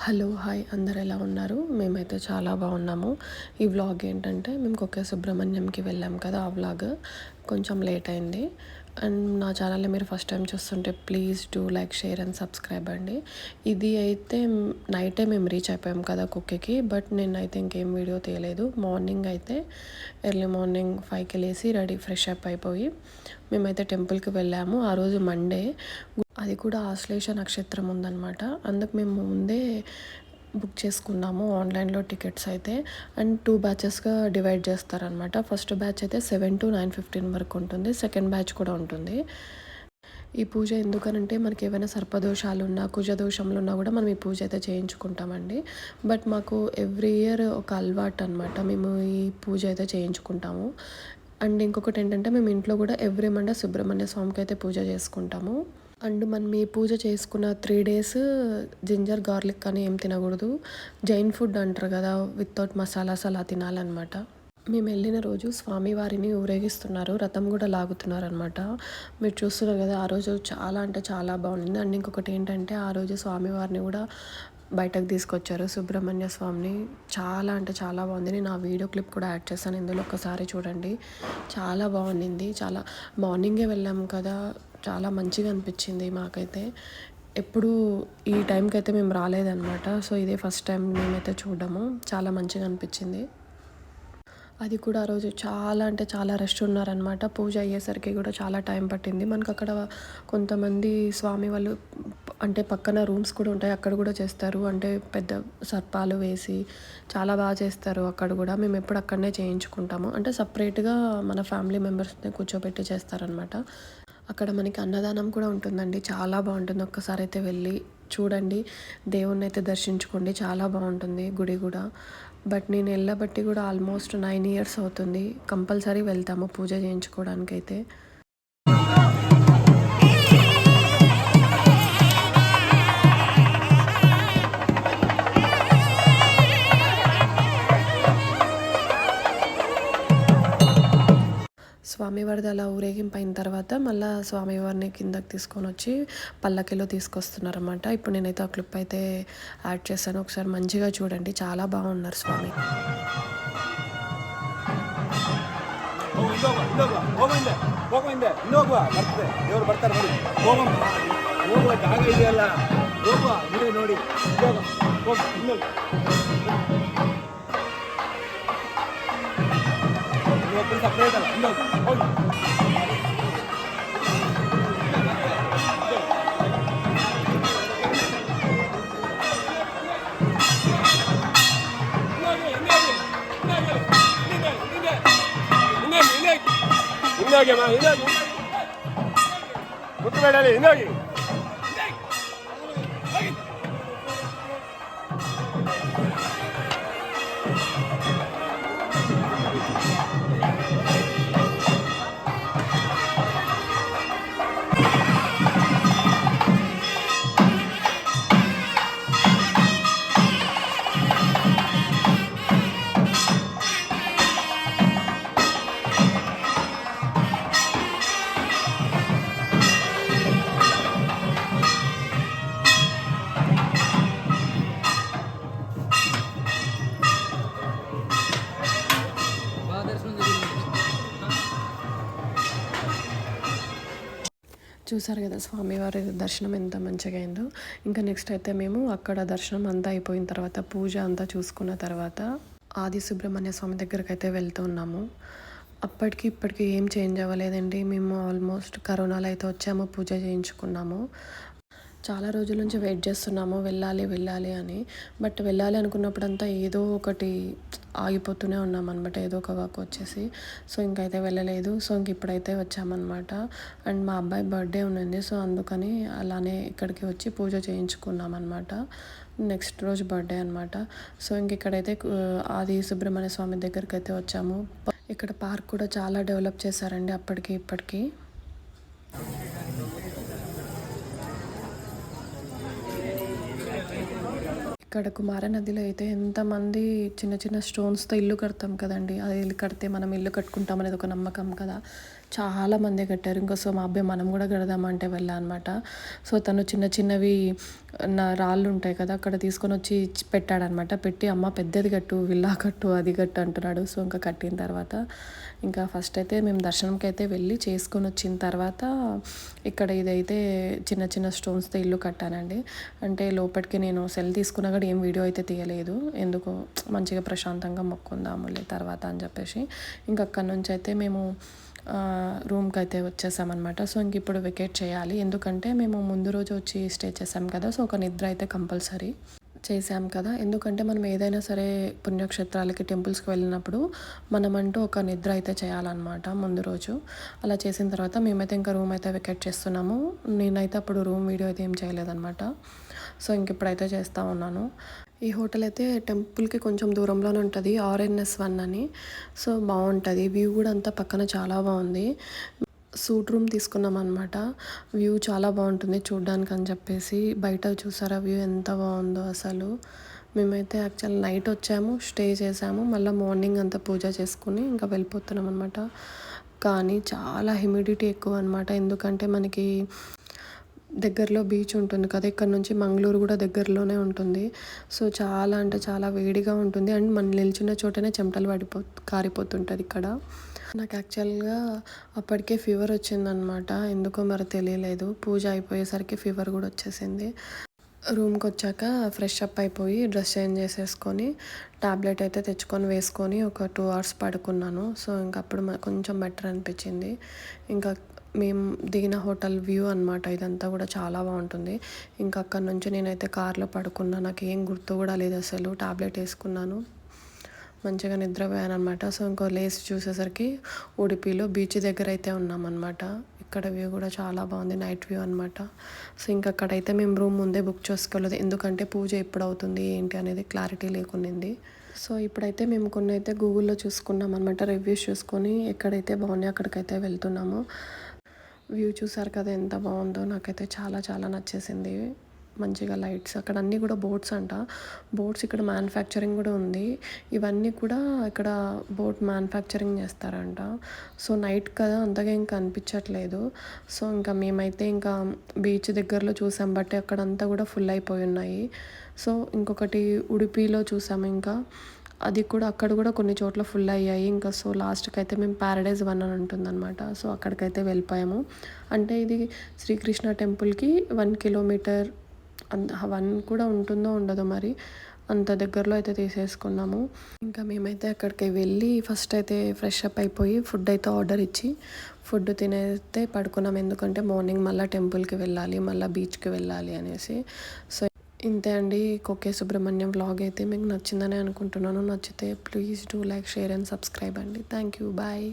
Hello hi. అందరు ఎలా ఉన్నారు? మేమైతే చాలా బాగున్నాము. ఈ వ్లాగ్ ఏంటంటే మేము కుక్కే సుబ్రహ్మణ్యంకి వెళ్ళాం కదా ఆ వ్లాగ్. కొంచెం లేట్ అయింది. అండ్ నా ఛానల్ని మీరు ఫస్ట్ టైం చూస్తుంటే please do like share and subscribe అండి. ఇది అయితే నైటే మేము రీచ్ అయిపోయాం కదా కుక్కకి బట్ నేనైతే ఇంకేం వీడియో తీయలేదు. మార్నింగ్ అయితే ఎర్లీ మార్నింగ్ ఫైవ్కి వెళ్ళేసి రెడీ ఫ్రెష్ అప్ అయిపోయి మేమైతే టెంపుల్కి వెళ్ళాము. ఆ రోజు మండే. అది కూడా ఆశ్లేష నక్షత్రం ఉందన్నమాట. అందుకు మేము ముందే బుక్ చేసుకున్నాము ఆన్లైన్లో టికెట్స్ అయితే. అండ్ టూ బ్యాచెస్గా డివైడ్ చేస్తారనమాట ఫస్ట్ బ్యాచ్ అయితే సెవెన్ టు నైన్ ఫిఫ్టీన్ వరకు ఉంటుంది. సెకండ్ బ్యాచ్ కూడా ఉంటుంది. ఈ పూజ ఎందుకనంటే మనకి ఏమైనా సర్పదోషాలు ఉన్నా కుజదోషములు ఉన్నా కూడా మనం ఈ పూజ అయితే చేయించుకుంటామండి. బట్ మాకు ఎవ్రీ ఇయర్ ఒక అలవాటు అనమాట మేము ఈ పూజ అయితే చేయించుకుంటాము. అండ్ ఇంకొకటి ఏంటంటే మేము ఇంట్లో కూడా ఎవ్రీ మండే సుబ్రహ్మణ్య స్వామికి అయితే పూజ చేసుకుంటాము. అండ్ మనం ఈ పూజ చేసుకున్న త్రీ డేస్ జింజర్ గార్లిక్ అని ఏం తినకూడదు. జైన్ ఫుడ్ అంటారు కదా వితౌట్ మసాలాస్ అలా తినాలన్నమాట. మేము వెళ్ళిన రోజు స్వామివారిని ఊరేగిస్తున్నారు రథం కూడా లాగుతున్నారు అనమాట మీరు చూస్తున్నారు కదా ఆ రోజు చాలా అంటే చాలా బాగుంది అండ్ ఇంకొకటి ఏంటంటే ఆ రోజు స్వామివారిని కూడా బయటకు తీసుకొచ్చారు. సుబ్రహ్మణ్య స్వామిని చాలా అంటే చాలా బాగుంది. నేను ఆ వీడియో క్లిప్ కూడా యాడ్ చేశాను. ఇందులో ఒకసారి చూడండి. చాలా బాగుండింది. చాలా మార్నింగే వెళ్ళాము కదా. చాలా మంచిగా అనిపించింది మాకైతే. ఎప్పుడు ఈ టైంకి అయితే మేము రాలేదన్నమాట. సో ఇదే ఫస్ట్ టైం మేమైతే చూడడము చాలా మంచిగా అనిపించింది. అది కూడా ఆ రోజు చాలా అంటే చాలా రష్ ఉన్నారనమాట పూజ అయ్యేసరికి కూడా చాలా టైం పట్టింది. మనకు అక్కడ కొంతమంది స్వామి వాళ్ళు అంటే పక్కన రూమ్స్ కూడా ఉంటాయి. అక్కడ కూడా చేస్తారు. అంటే పెద్ద సర్పాలు వేసి చాలా బాగా చేస్తారు అక్కడ కూడా. మేము ఎప్పుడు అక్కడనే చేయించుకుంటాము. అంటే సపరేట్గా మన ఫ్యామిలీ మెంబర్స్ని కూర్చోబెట్టి చేస్తారనమాట అక్కడ మనకి అన్నదానం కూడా ఉంటుందండి. చాలా బాగుంటుంది. ఒక్కసారి అయితే వెళ్ళి చూడండి. దేవుణ్ణి అయితే దర్శించుకోండి. చాలా బాగుంటుంది గుడి కూడా. బట్ నేను వెళ్ళబట్టి కూడా ఆల్మోస్ట్ నైన్ ఇయర్స్ అవుతుంది. కంపల్సరీ వెళ్తాము పూజ చేయించుకోవడానికి స్వామివారిది అలా ఊరేగింపు అయిన తర్వాత మళ్ళీ స్వామివారిని కిందకి తీసుకొని వచ్చి పల్లకిలో తీసుకొస్తున్నారన్నమాట ఇప్పుడు నేనైతే ఆ క్లిప్ అయితే యాడ్ చేశాను ఒకసారి మంచిగా చూడండి చాలా బాగున్నారు స్వామి ದೇವರು ಬರ್ತಾರೆ ನೋಡಿ ಹೋಗಮ್ಮ ಹೋಗುವ ಜಾಗ ಇದೆಯಲ್ಲ ಹೋಗುವ ನೋಡಿ ನೋಡಿ ಹೋಗ ಹೋಗಿ ಇನ್ನೊಂದು ಒಬ್ಬರು ಸಪ್ರೇಟ್ ಅಲ್ಲ ಇನ್ನೊಂದು ಹೋಗಿ ಹಿಂದೋಗಿ ಅಮ್ಮ ಹಿಂದೋಗಿ ಮುಟ್ಟಬೇಡಲಿ ಹಿಂದೋಗಿ చూసారు కదా స్వామివారి దర్శనం ఎంత మంచిగా అయిందో. ఇంకా నెక్స్ట్ అయితే మేము అక్కడ దర్శనం అంతా అయిపోయిన తర్వాత పూజ అంతా చూసుకున్న తర్వాత ఆది సుబ్రహ్మణ్య స్వామి దగ్గరికి అయితే వెళ్తూ ఉన్నాము. అప్పటికి ఇప్పటికి ఏం చేంజ్ అవ్వలేదండి. మేము ఆల్మోస్ట్ కరోనాలో అయితే వచ్చాము పూజ చేయించుకున్నాము. చాలా రోజుల నుంచి వెయిట్ చేస్తున్నాము వెళ్ళాలి వెళ్ళాలి అని. బట్ వెళ్ళాలి అనుకున్నప్పుడంతా ఏదో ఒకటి ఆగిపోతూనే ఉన్నాం అనమాట ఏదో ఒక వర్క్ వచ్చేసి. సో ఇంకైతే వెళ్ళలేదు. సో ఇంక ఇప్పుడైతే వచ్చామన్నమాట. అండ్ మా అబ్బాయి బర్త్డే ఉన్నింది. సో అందుకని అలానే ఇక్కడికి వచ్చి పూజ చేయించుకున్నాం అనమాట నెక్స్ట్ రోజు బర్త్డే అనమాట సో ఇంక ఇక్కడైతే ఆది సుబ్రహ్మణ్య స్వామి దగ్గరికి అయితే వచ్చాము. ఇక్కడ పార్క్ కూడా చాలా డెవలప్ చేశారండి అప్పటికి ఇప్పటికి. ఇక్కడ కుమార నదిలో అయితే ఎంతమంది చిన్న చిన్న స్టోన్స్తో ఇల్లు కడతాం కదండి. అది ఇల్లు కడితే మనం ఇల్లు కట్టుకుంటాం అనేది ఒక నమ్మకం కదా. చాలామంది కట్టారు. ఇంకా సో మా అబ్బాయి మనం కూడా కడదామంటే వెళ్ళా అనమాట సో తను చిన్న చిన్నవి నా రాళ్ళు ఉంటాయి కదా అక్కడ తీసుకొని వచ్చి పెట్టాడనమాట. పెట్టి అమ్మ పెద్దది కట్టు విల్లా కట్టు అది కట్టు అంటున్నాడు. సో ఇంకా కట్టిన తర్వాత ఇంకా ఫస్ట్ అయితే మేము దర్శనంకి అయితే వెళ్ళి చేసుకొని వచ్చిన తర్వాత ఇక్కడ ఇదైతే చిన్న చిన్న స్టోన్స్తో ఇల్లు కట్టానండి. అంటే లోపలికి నేను సెల్ తీసుకున్నా కూడా ఏం వీడియో అయితే తీయలేదు. ఎందుకు మంచిగా ప్రశాంతంగా మొక్కుందాము తర్వాత అని చెప్పేసి. ఇంకా అక్కడ నుంచి అయితే మేము రూమ్కి అయితే వచ్చేసామన్నమాట. సో ఇంక ఇప్పుడు వికెట్ చేయాలి. ఎందుకంటే మేము ముందు రోజు వచ్చి స్టే చేసాం కదా సో ఒక నిద్ర అయితే కంపల్సరీ చేసాం కదా. ఎందుకంటే మనం ఏదైనా సరే పుణ్యక్షేత్రాలకి టెంపుల్స్కి వెళ్ళినప్పుడు మనమంటూ ఒక నిద్ర అయితే చేయాలన్నమాట ముందు రోజు. అలా చేసిన తర్వాత మేమైతే ఇంకా రూమ్ అయితే వికెట్ చేస్తున్నాము. నేనైతే అప్పుడు రూమ్ వీడియో అయితే ఏం చేయలేదన్నమాట. సో ఇంక ఇప్పుడైతే చేస్తూ ఉన్నాను. ఈ హోటల్ అయితే టెంపుల్కి కొంచెం దూరంలోనే ఉంటుంది ఆర్ఎన్ఎస్ వన్ అని. సో బాగుంటుంది వ్యూ కూడా అంతా పక్కన చాలా బాగుంది సూట్ రూమ్ తీసుకున్నాం అనమాట వ్యూ చాలా బాగుంటుంది చూడ్డానికి అని చెప్పేసి. బయట చూసారా వ్యూ ఎంత బాగుందో అసలు. మేమైతే యాక్చువల్ నైట్ వచ్చాము స్టే చేసాము. మళ్ళీ మార్నింగ్ అంతా పూజ చేసుకుని ఇంకా వెళ్ళిపోతున్నాం అనమాట కానీ చాలా హ్యూమిడిటీ ఎక్కువ అనమాట ఎందుకంటే మనకి దగ్గరలో బీచ్ ఉంటుంది కదా ఇక్కడ నుంచి మంగళూరు కూడా దగ్గరలోనే ఉంటుంది. సో చాలా అంటే చాలా వేడిగా ఉంటుంది. అండ్ మనం నిల్చున్న చోటనే చెమటలు పడిపో కారిపోతుంటుంది ఇక్కడ. నాకు యాక్చువల్గా అప్పటికే ఫీవర్ వచ్చిందనమాట ఎందుకో మరి తెలియలేదు. పూజ అయిపోయేసరికి ఫీవర్ కూడా వచ్చేసింది. రూమ్కి వచ్చాక ఫ్రెష్ అప్ అయిపోయి డ్రెస్ చేంజ్ చేసేసుకొని టాబ్లెట్ అయితే తెచ్చుకొని వేసుకొని ఒక టూ అవర్స్ పడుకున్నాను. సో ఇంకప్పుడు కొంచెం బెటర్ అనిపించింది. ఇంకా మేము దిగిన హోటల్ వ్యూ అనమాట ఇదంతా కూడా చాలా బాగుంటుంది. ఇంకా అక్కడ నుంచి నేనైతే కార్లో పడుకున్నా. నాకు ఏం గుర్తు కూడా లేదు అసలు. టాబ్లెట్ వేసుకున్నాను. మంచిగా నిద్రపోయాను అనమాట సో ఇంకో లేస్ చూసేసరికి ఉడిపిలో బీచ్ దగ్గర అయితే ఉన్నామన్నమాట. ఇక్కడ వ్యూ కూడా చాలా బాగుంది. నైట్ వ్యూ అనమాట సో ఇంకా అక్కడైతే మేము రూమ్ ముందే బుక్ చేసుకోలేదు ఎందుకంటే పూజ ఎప్పుడు అవుతుంది ఏంటి అనేది క్లారిటీ లేకునింది సో ఇప్పుడైతే మేము కొన్ని అయితే గూగుల్లో చూసుకున్నాం అనమాట రివ్యూస్ చూసుకొని ఎక్కడైతే బాగున్నాయో అక్కడికైతే వెళ్తున్నాము. వ్యూ చూసారు కదా ఎంత బాగుందో. నాకైతే చాలా చాలా నచ్చేసింది. మంచిగా లైట్స్ అక్కడ అన్నీ కూడా బోట్స్ అంట. బోట్స్ ఇక్కడ మ్యానుఫ్యాక్చరింగ్ కూడా ఉంది. ఇవన్నీ కూడా ఇక్కడ బోట్ మ్యానుఫ్యాక్చరింగ్ చేస్తారంట. సో నైట్ కదా అంతగా ఇంకా అనిపించట్లేదు. సో ఇంకా మేమైతే ఇంకా బీచ్ దగ్గరలో చూసాం. బట్ అక్కడంతా కూడా ఫుల్ అయిపోయి ఉన్నాయి. సో ఇంకొకటి ఉడిపిలో చూసాము ఇంకా. అది కూడా అక్కడ కూడా కొన్ని చోట్ల ఫుల్ అయ్యాయి. ఇంకా సో లాస్ట్కి అయితే మేము ప్యారడైజ్ వన్ అని ఉంటుందన్నమాట. సో అక్కడికైతే వెళ్ళిపోయాము. అంటే ఇది శ్రీకృష్ణ టెంపుల్కి వన్ కిలోమీటర్ వన్ కూడా ఉంటుందో ఉండదో మరి అంత దగ్గరలో అయితే తీసేసుకున్నాము. ఇంకా మేమైతే అక్కడికి వెళ్ళి ఫస్ట్ అయితే ఫ్రెష్ అప్ అయిపోయి ఫుడ్ అయితే ఆర్డర్ ఇచ్చి ఫుడ్ తినైతే పడుకున్నాం. ఎందుకంటే మార్నింగ్ మళ్ళీ టెంపుల్కి వెళ్ళాలి మళ్ళీ బీచ్కి వెళ్ళాలి అనేసి. సో ఇంతే అండి. కొకే సుబ్రహ్మణ్యం వ్లాగ్ అయితే మీకు నచ్చిందని అనుకుంటున్నాను. నచ్చితే please do like share and subscribe అండి. Thank you bye.